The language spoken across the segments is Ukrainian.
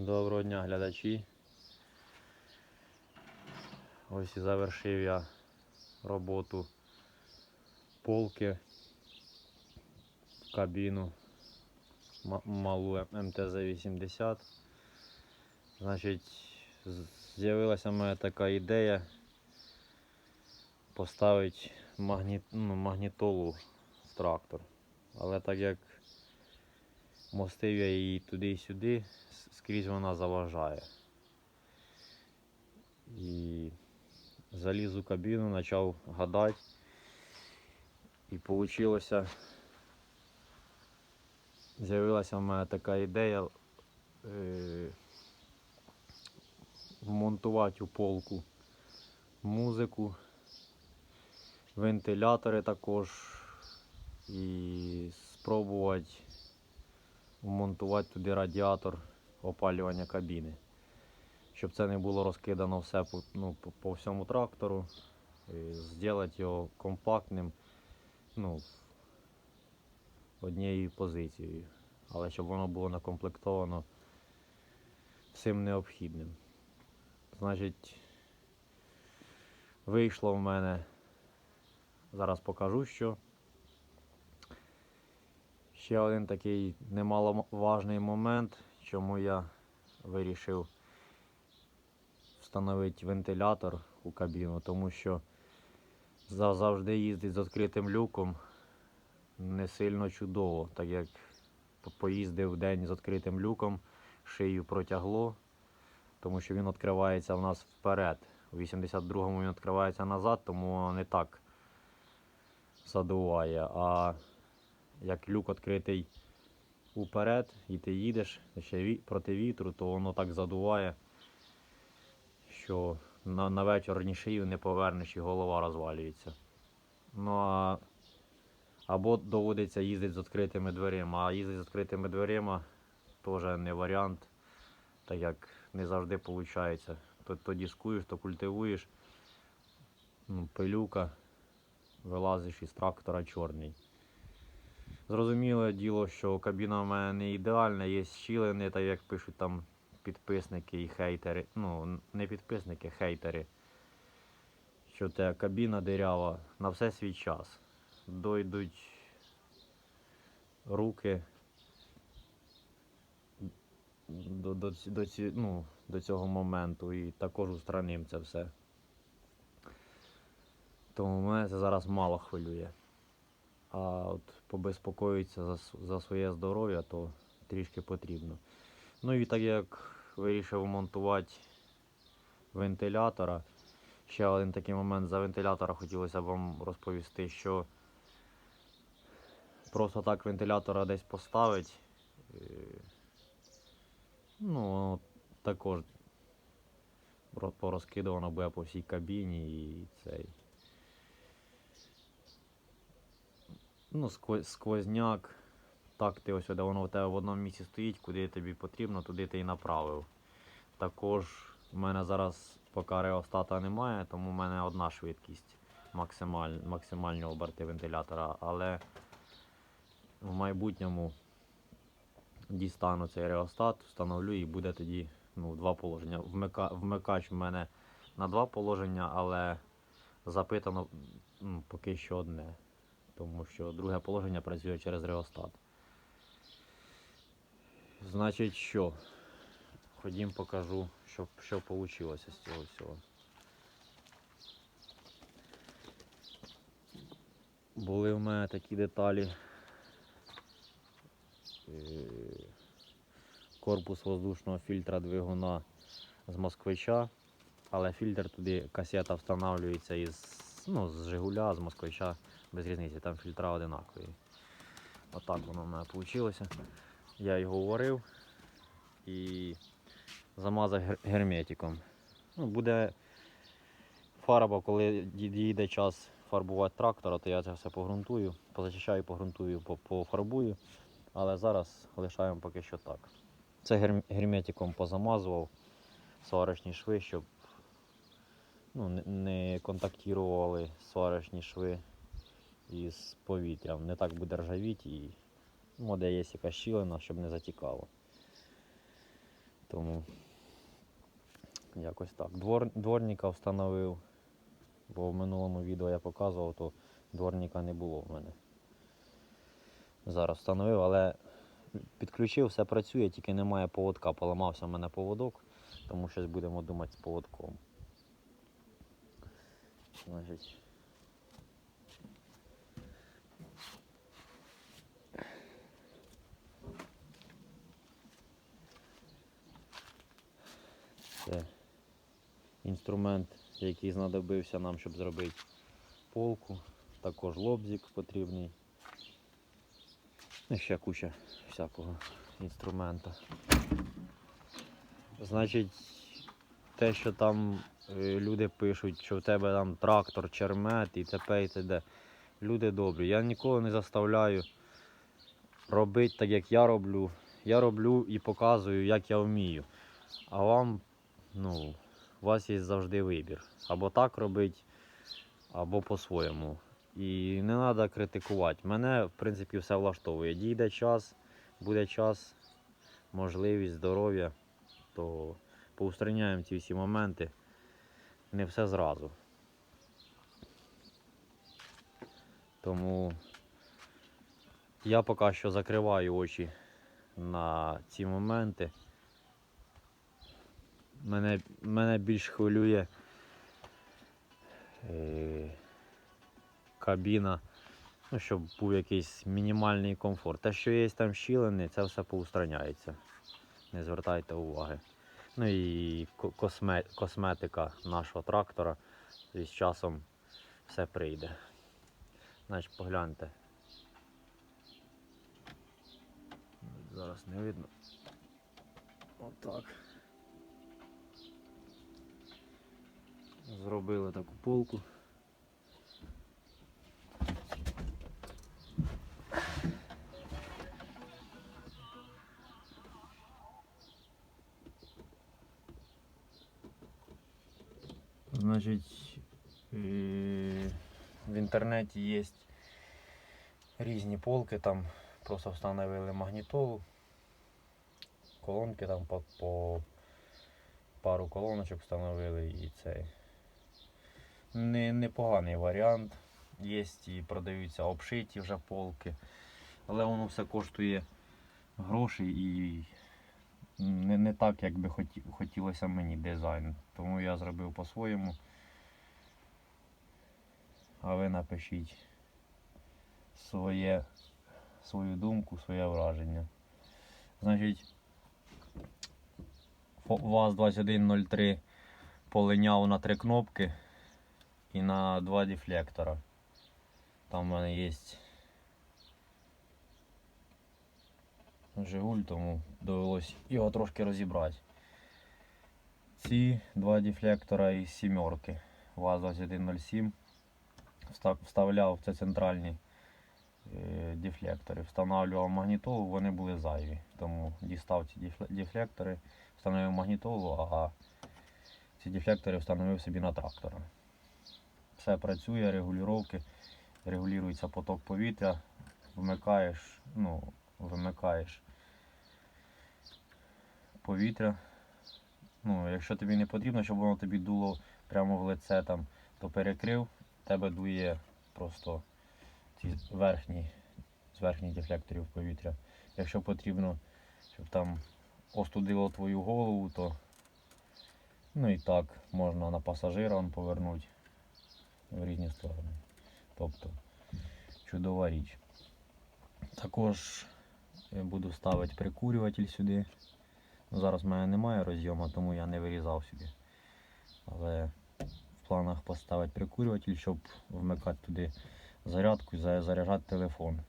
Доброго дня, глядачі. Ось і завершив я роботу полки в кабіну малу МТЗ-80. Значить, з'явилася мене така ідея поставити магніт, ну, магнітолу в трактор. Але так як мостив я її туди і сюди, скрізь вона заважає. І заліз у кабіну, почав гадати. І вийшло, з'явилася в мене така ідея е, вмонтувати у полку музику, вентилятори також і спробувати вмонтувати туди радіатор опалювання кабіни. Щоб це не було розкидано все по, ну, по, всьому трактору. І зробити його компактним ну, однією позицією. Але щоб воно було накомплектовано всім необхідним. Значить, вийшло в мене. Зараз покажу, що. Ще один такий немаловажний момент, чому я вирішив встановити вентилятор у кабіну, тому що завжди їздить з відкритим люком не сильно чудово, так як поїздив день з відкритим люком, шию протягло, тому що він відкривається в нас вперед. У 82-му він відкривається назад, тому не так задуває. А як люк відкритий уперед, і ти їдеш ще проти вітру, то воно так задуває, що на, на вечір ні шию не повернеш і голова розвалюється. Ну а або доводиться їздити з відкритими дверима, а їздити з відкритими дверима теж не варіант, так як не завжди виходить. То, то дискуєш, то культивуєш, ну, пилюка, вилазиш із трактора чорний. Зрозуміле діло, що кабіна в мене не ідеальна, є щілини, так як пишуть там підписники і хейтери. Ну, не підписники, хейтери. Що те кабіна дирява на все свій час. Дойдуть руки до, до, до, ці, ну, до цього моменту і також устраним це все. Тому мене це зараз мало хвилює. А от побезпокоїтися за, за своє здоров'я, то трішки потрібно. Ну і так як вирішив монтувати вентилятора, ще один такий момент за вентилятора хотілося б вам розповісти, що просто так вентилятора десь поставить, е, ну, також порозкидувано буде по всій кабіні і цей. Ну, сквозняк. Так, ти ось де воно в тебе в одному місці стоїть, куди тобі потрібно, туди ти і направив. Також в мене зараз поки реостата немає, тому в мене одна швидкість максималь, максимальні оберти вентилятора. Але в майбутньому дістану цей реостат, встановлю і буде тоді ну, два положення. Вмика, вмикач в мене на два положення, але запитано м, поки що одне тому що друге положення працює через реостат. Значить, що? Ходім покажу, що, що вийшло з цього всього. Були в мене такі деталі. Е, Корпус воздушного фільтра двигуна з москвича, але фільтр туди касета встановлюється із ну, з Жигуля, з москвича без різниці, там фільтра одинакові. Отак воно в мене вийшло. Я його варив і замазав гер- герметиком. Ну, буде фарба, коли ді- дійде час фарбувати трактора, то я це все погрунтую, позачищаю, погрунтую, пофарбую. Але зараз лишаємо поки що так. Це герметиком позамазував сварочні шви, щоб ну, не- контактували сварочні шви із повітрям. Не так буде ржавіти і ну, де є якась щілина, щоб не затікало. Тому якось так. Двор, дворника встановив, бо в минулому відео я показував, то дворника не було в мене. Зараз встановив, але підключив, все працює, тільки немає поводка. Поламався в мене поводок, тому щось будемо думати з поводком. Значить. Це інструмент, який знадобився нам, щоб зробити полку. Також лобзик потрібний. І ще куча всякого інструмента. Значить, те, що там е, люди пишуть, що в тебе там трактор, чермет і т.п. і т.д. Люди добрі. Я ніколи не заставляю робити так, як я роблю. Я роблю і показую, як я вмію. А вам, ну, у вас є завжди вибір. Або так робити, або по-своєму. І не треба критикувати. Мене, в принципі, все влаштовує. Дійде час, буде час, можливість, здоров'я, то поустраняємо ці всі моменти. Не все зразу. Тому я поки що закриваю очі на ці моменти. Мене, мене більш хвилює е, кабіна, ну, щоб був якийсь мінімальний комфорт. Те, що є там щілини, це все поустраняється. Не звертайте уваги. Ну і косме, косметика нашого трактора. І з часом все прийде. Значить, погляньте. Зараз не видно. Отак. Зробили таку полку. Значить, е, в інтернеті є різні полки, там просто встановили магнітолу, колонки там по, по пару колоночок встановили і цей. Не, непоганий варіант. Є і продаються обшиті вже полки. Але воно все коштує грошей і не, не так, як би хоті, хотілося мені дизайн. Тому я зробив по-своєму. А ви напишіть своє, свою думку, своє враження. Значить, ВАЗ-2103 полиняв на три кнопки і на два дефлектора. Там в мене є Жигуль, тому довелось його трошки розібрати. Ці два дефлектора із сімерки ВАЗ-2107 Вста- вставляв це центральні е, дефлектори. Встановлював магнітолу, вони були зайві. Тому дістав ці дефлектори, встановив магнітолу, а ці дефлектори встановив собі на трактора. Все працює, регулювання, регулюється поток повітря, вмикаєш, ну, вимикаєш повітря. Ну, якщо тобі не потрібно, щоб воно тобі дуло прямо в лице, там, то перекрив, тебе дує просто ці верхні, з верхніх дефлекторів повітря. Якщо потрібно, щоб там остудило твою голову, то ну і так можна на пасажира повернути в різні сторони. Тобто чудова річ. Також я буду ставити прикурюватель сюди. Зараз в мене немає розйому, тому я не вирізав сюди. Але в планах поставити прикурюватель, щоб вмикати туди зарядку і заряджати телефон.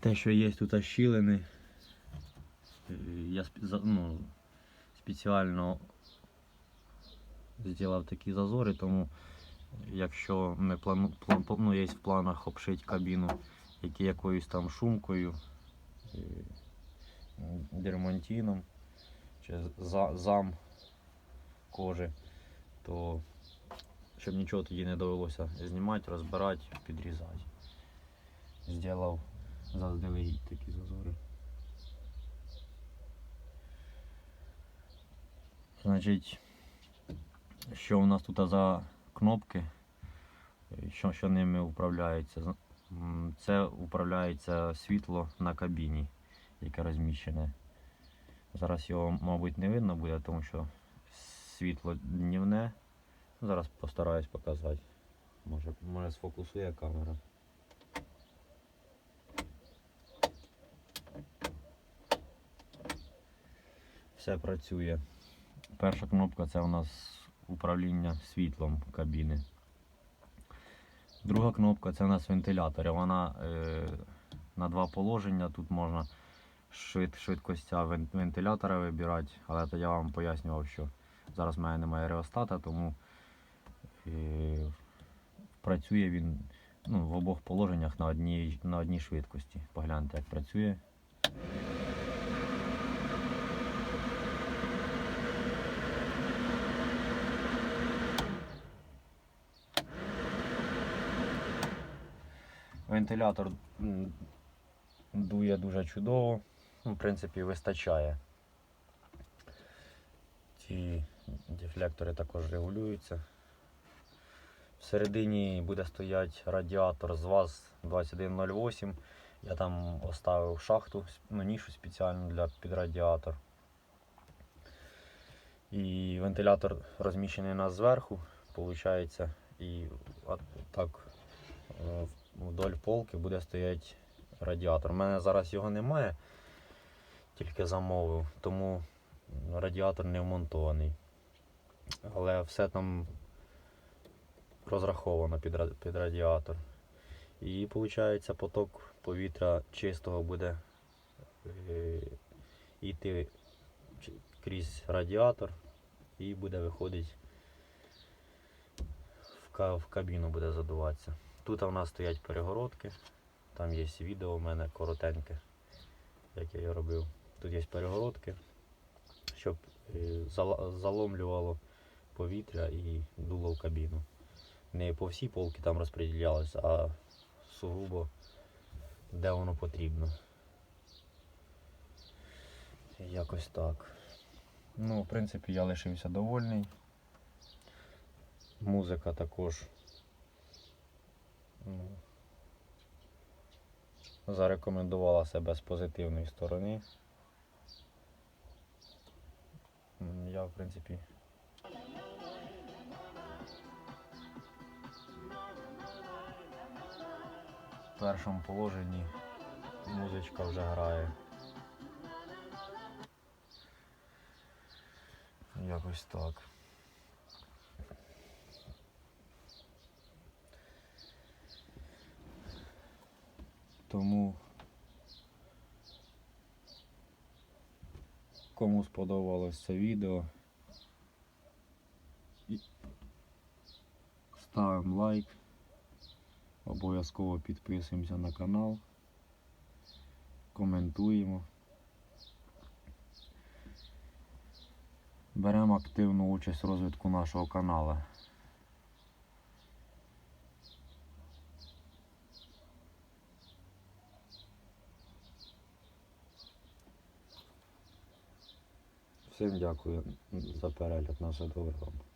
Те, що є тут щілини, е, я ну, спеціально зробив такі зазори, тому якщо ми плану, план, ну, є в планах обшити кабіну якоюсь там шумкою, е, дермантином чи за, зам кожи, то щоб нічого тоді не довелося знімати, розбирати, підрізати. Зробив заздалегідь такі зазори. Значить, що у нас тут за кнопки, що, що ними управляється? Це управляється світло на кабіні, яке розміщене. Зараз його, мабуть, не видно буде, тому що світло днівне. Зараз постараюсь показати. Може, може сфокусує камера. Все працює. Перша кнопка це у нас управління світлом кабіни. Друга кнопка це у нас вентилятор. Вона е, на два положення. Тут можна швид, швидкостя вентилятора вибирати, але то я вам пояснював, що зараз в мене немає реостата, тому е, працює він ну, в обох положеннях на одній, на одній швидкості. Погляньте, як працює. Вентилятор дує дуже чудово, ну, в принципі, вистачає. Ці дефлектори також регулюються. Всередині буде стояти радіатор з ВАЗ-2108. Я там оставив шахту, ну, нішу спеціальну для під. І вентилятор розміщений у нас зверху, виходить, і так е, вдоль полки буде стояти радіатор. У мене зараз його немає, тільки замовив, тому радіатор не вмонтований. Але все там розраховано під, радіатор. І виходить, поток повітря чистого буде е, йти крізь радіатор і буде виходити в кабіну буде задуватися. Тут у нас стоять перегородки. Там є відео у мене коротеньке, як я його робив. Тут є перегородки, щоб е, заломлювало повітря і дуло в кабіну. Не по всій полці там розподілялось, а сугубо де воно потрібно. Якось так. Ну, в принципі, я лишився довольний. Музика також ну, зарекомендувала себе з позитивної сторони. Я, в принципі, в першому положенні музичка вже грає. Якось так. Тому кому сподобалось це відео, ставимо лайк, обов'язково підписуємося на канал, коментуємо. Беремо активну участь в розвитку нашого каналу. Всім дякую за перегляд. На вам.